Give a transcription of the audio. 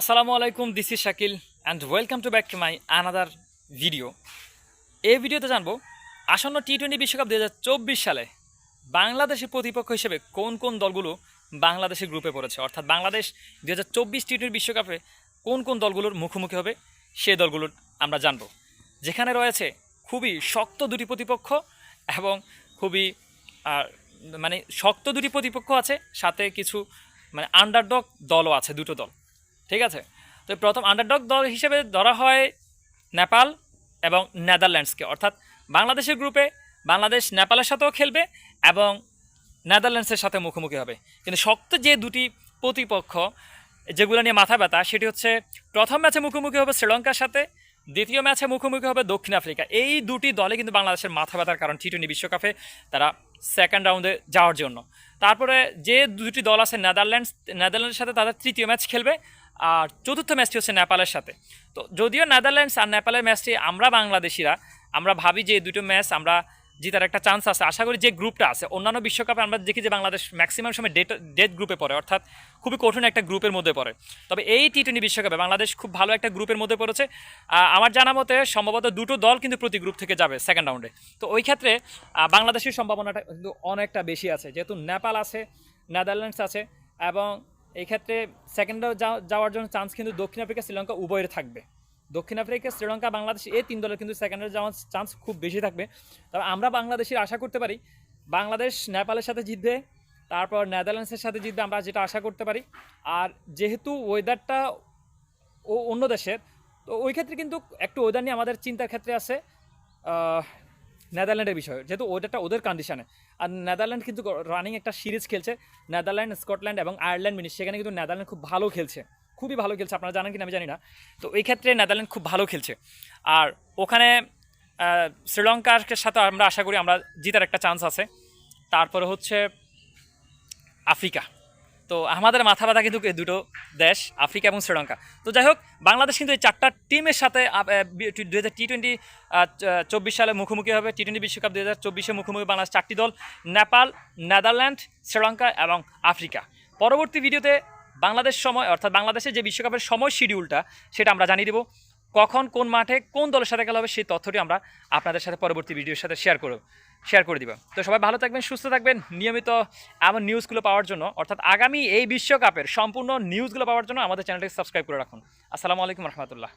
আসসালামু আলাইকুম, this is Shakil and welcome to back to my another video এই ভিডিওতে জানব, আসন্ন টি টোয়েন্টি বিশ্বকাপ দু হাজার চব্বিশ সালে বাংলাদেশের প্রতিপক্ষ হিসেবে কোন কোন দলগুলো বাংলাদেশের গ্রুপে পড়েছে? অর্থাৎ বাংলাদেশ দু হাজার চব্বিশ টি টোয়েন্টি বিশ্বকাপে কোন কোন দলগুলোর মুখোমুখি হবে সেই দলগুলোর আমরা জানব। যেখানে রয়েছে খুবই শক্ত দুটি প্রতিপক্ষ এবং খুবই মানে শক্ত দুটি প্রতিপক্ষ আছে, সাথে কিছু মানে আন্ডারডগ দলও আছে, দুটো দল। ঠিক আছে? তো প্রথম আন্ডারডগ দল হিসেবে ধরা হয় নেপাল এবং নেদারল্যান্ডসকে। অর্থাৎ বাংলাদেশের গ্রুপে বাংলাদেশ নেপালের সাথেও খেলবে এবং নেদারল্যান্ডসের সাথে মুখোমুখি হবে। কিন্তু শক্ত যে দুটি প্রতিপক্ষ, যেগুলো নিয়ে মাথা ব্যথা, সেটি হচ্ছে প্রথম ম্যাচে মুখোমুখি হবে শ্রীলঙ্কার সাথে, দ্বিতীয় ম্যাচে মুখোমুখি হবে দক্ষিণ আফ্রিকা। এই দুটি দলে কিন্তু বাংলাদেশের মাথা ব্যথার কারণ টি টোয়েন্টি বিশ্বকাপে তারা সেকেন্ড রাউন্ডে যাওয়ার জন্য। তারপরে যে দুটি দল আছে নেদারল্যান্ডস, নেদারল্যান্ডের সাথে তাদের তৃতীয় ম্যাচ খেলবে আর চতুর্থ ম্যাচটি হচ্ছে নেপালের সাথে। তো যদিও নেদারল্যান্ডস আর নেপালের ম্যাচটি আমরা বাংলাদেশিরা, আমরা ভাবি যে দুটো ম্যাচ আমরা জিতার একটা চান্স আছে। আশা করি যে গ্রুপটা আছে। অন্যান্য বিশ্বকাপে আমরা দেখি যে বাংলাদেশ ম্যাক্সিমাম সময় ডেট ডেট গ্রুপে পড়ে, অর্থাৎ খুবই কঠিন একটা গ্রুপের মধ্যে পড়ে। তবে এই টি টোয়েন্টি বিশ্বকাপে বাংলাদেশ খুব ভালো একটা গ্রুপের মধ্যে পড়েছে। আমার জানা মতে সম্ভবত দুটো দল কিন্তু প্রতি গ্রুপ থেকে যাবে সেকেন্ড রাউন্ডে তো ওই ক্ষেত্রে বাংলাদেশের সম্ভাবনাটা কিন্তু অনেকটা বেশি আছে। যেহেতু নেপাল আছে নেদারল্যান্ডস আছে এবং এই ক্ষেত্রে সেকেন্ড যাওয়ার জন্য চান্স কিন্তু দক্ষিণ আফ্রিকা, শ্রীলঙ্কা উভয়ের থাকবে। দক্ষিণ আফ্রিকা, শ্রীলঙ্কা, বাংলাদেশ এই তিন দলের কিন্তু সেকেন্ডে যাওয়ার চান্স খুব বেশি থাকবে। তবে আমরা বাংলাদেশের আশা করতে পারি, বাংলাদেশ নেপালের সাথে জিতবে, তারপর নেদারল্যান্ডসের সাথে জিতবে, আমরা যেটা আশা করতে পারি। আর যেহেতু ওয়েদারটা ও অন্য দেশের, তো ওই ক্ষেত্রে কিন্তু একটু ওয়েদার নিয়ে আমাদের চিন্তার ক্ষেত্রে আছে। নেদারল্যান্ডের বিষয়, যেহেতু ওয়েদারটা ওদের কন্ডিশনে আর নেদারল্যান্ড কিন্তু রানিং একটা সিরিজ খেলছে, নেদারল্যান্ড, স্কটল্যান্ড এবং আয়ারল্যান্ড মিনি সেখানে কিন্তু নেদারল্যান্ড খুব ভালো খেলছে, খুবই ভালো খেলছে, আপনারা জানেন কিনা আমি জানি না। তো এই ক্ষেত্রে নেদারল্যান্ড খুব ভালো খেলছে। আর ওখানে শ্রীলঙ্কার সাথে আমরা আশা করি আমরা জিতার একটা চান্স আছে। তারপরে হচ্ছে আফ্রিকা। তো আমাদের মাথা ব্যথা কিন্তু এই দুটো দেশ, আফ্রিকা এবং শ্রীলঙ্কা। তো যাই হোক, বাংলাদেশ কিন্তু এই চারটা টিমের সাথে দু হাজার টি টোয়েন্টি চব্বিশ সালে মুখোমুখি হবে টি টোয়েন্টি বিশ্বকাপ দু হাজার চব্বিশে মুখোমুখি বাংলাদেশ চারটি দল, নেপাল, নেদারল্যান্ড, শ্রীলঙ্কা এবং আফ্রিকা। পরবর্তী ভিডিওতে বাংলাদেশ সময়, অর্থাৎ বাংলাদেশের যে বিশ্বকাপের সময় শিডিউলটা সেটা আমরা জানিয়ে দেবো। কখন কোন মাঠে কোন দলের সাথে খেলা হবে সেই তথ্যটি আমরা আপনাদের সাথে পরবর্তী ভিডিওর সাথে শেয়ার করব শেয়ার করে দিব। তো সবাই ভালো থাকবেন, সুস্থ থাকবেন। নিয়মিত এমন নিউজগুলো পাওয়ার জন্য, অর্থাৎ আগামী এই বিশ্বকাপের সম্পূর্ণ নিউজগুলো পাওয়ার জন্য আমাদের চ্যানেলটি সাবস্ক্রাইব করে রাখুন। আসসালামু আলাইকুম রহমতুল্লাহ।